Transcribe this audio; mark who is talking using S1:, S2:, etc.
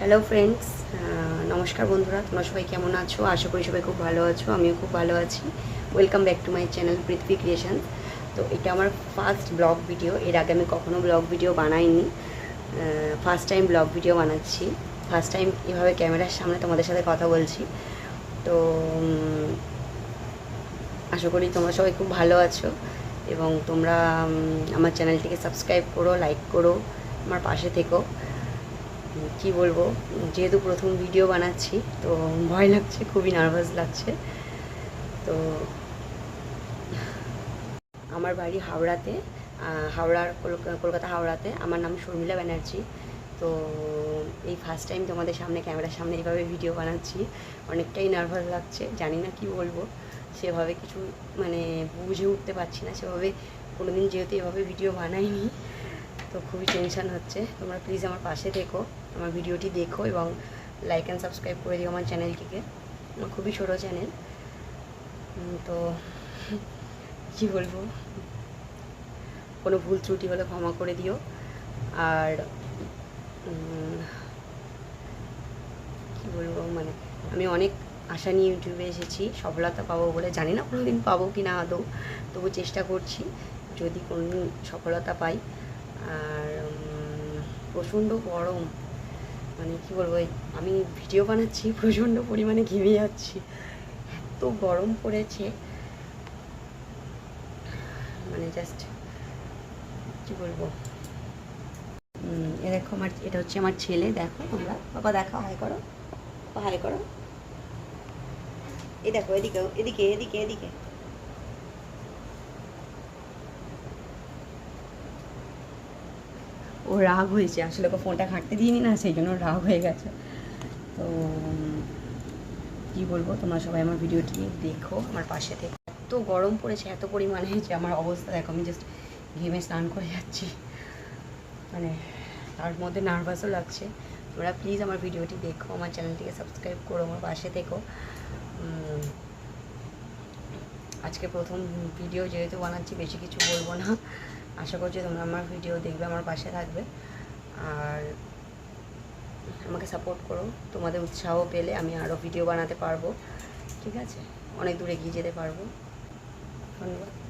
S1: Hello friends নমস্কার বন্ধুরা। তোমরা সবাই কেমন আছো? আশা করি সবাই খুব ভালো আছো, আমিও খুব ভালো আছি। Welcome back to my channel Prithvi creation তো এটা আমার ফার্স্ট ব্লগ ভিডিও এর আগে আমি কখনো ব্লগ ভিডিও বানাইনি। ফার্স্ট টাইম ব্লগ ভিডিও বানাচ্ছি। ফার্স্ট টাইম এভাবে ক্যামেরার সামনে তোমাদের সাথে কথা বলছি। তো আশা করি তোমরা সবাই খুব ভালো আছো এবং তোমরা আমার চ্যানেলটিকে সাবস্ক্রাইব করো লাইক করো, আমার পাশে থেকো। কি বলব, যেহেতু প্রথম ভিডিও বানাচ্ছি, তো ভয় লাগছে, খুবই নার্ভাস লাগছে। তো আমার বাড়ি হাওড়াতে হাওড়ার কলকা- কলকাতা হাওড়াতে। আমার নাম শর্মিলা ব্যানার্জি। তো এই ফার্স্ট টাইম তোমাদের সামনে ক্যামেরার সামনে এইভাবে ভিডিও বানাচ্ছি। অনেকটাই নার্ভাস লাগছে, জানি না কি বলব। সেভাবে কিছু মানে বুঝে উঠতে পারছি না। সেভাবে কোনোদিন যেহেতু এভাবে ভিডিও বানাইনি তো খুবই টেনশান হচ্ছে। তোমরা প্লিজ আমার পাশে দেখো আমার ভিডিওটি দেখো এবং লাইক অ্যান্ড সাবস্ক্রাইব করে দিও আমার চ্যানেলটিকে আমার খুবই ছোটো চ্যানেল তো কী বলব? কোনো ভুল ত্রুটি হলে ক্ষমা করে দিও। আর কি বলব? মানে আমি অনেক আশা নিয়ে ইউটিউবে এসেছি। সফলতা পাবো বলে জানি না কোনো দিন পাবো কি না আদৌ। তবু চেষ্টা করছি। যদি কোনো সফলতা পাই আর প্রচণ্ড গরম। মানে কি বলব আমি ভিডিও বানাচ্ছি, প্রচণ্ড পরিমাণে ঘেমে যাচ্ছি। এত গরম পড়েছে। মানে জাস্ট কি বলব? এ দেখো আমার, এটা হচ্ছে আমার ছেলে, দেখো আমরা বাবা দেখো, হাই করো। হাই করো। এই দেখো এদিকে এদিকে এদিকে এদিকে। ও রাগ হয়েছে আসলে ওকে ফোনটা ঘাঁটতে দিইনি না সেই জন্য রাগ হয়ে গেছে। তো কি বলব তোমরা সবাই আমার ভিডিওটি দেখো আমার পাশে থেকে। এত গরম পড়েছে এত পরিমাণে যে আমার অবস্থা দেখো আমি জাস্ট ঘেমে স্নান করে যাচ্ছি। মানে তার মধ্যে নার্ভাসও লাগছে। তোমরা প্লিজ আমার ভিডিওটি দেখো আমার চ্যানেলটিকে সাবস্ক্রাইব করো আমার পাশে উম, আজকে প্রথম ভিডিও যেহেতু বানাচ্ছি, বেশি কিছু বলব না। আশা করছি তোমরা আমার ভিডিও দেখবে, আমার পাশে থাকবে। আর আমাকে সাপোর্ট করো। তোমাদের উৎসাহ পেলে আমি আরও ভিডিও বানাতে পারব। ঠিক আছে? অনেক দূরে এগিয়ে যেতে পারব। ধন্যবাদ।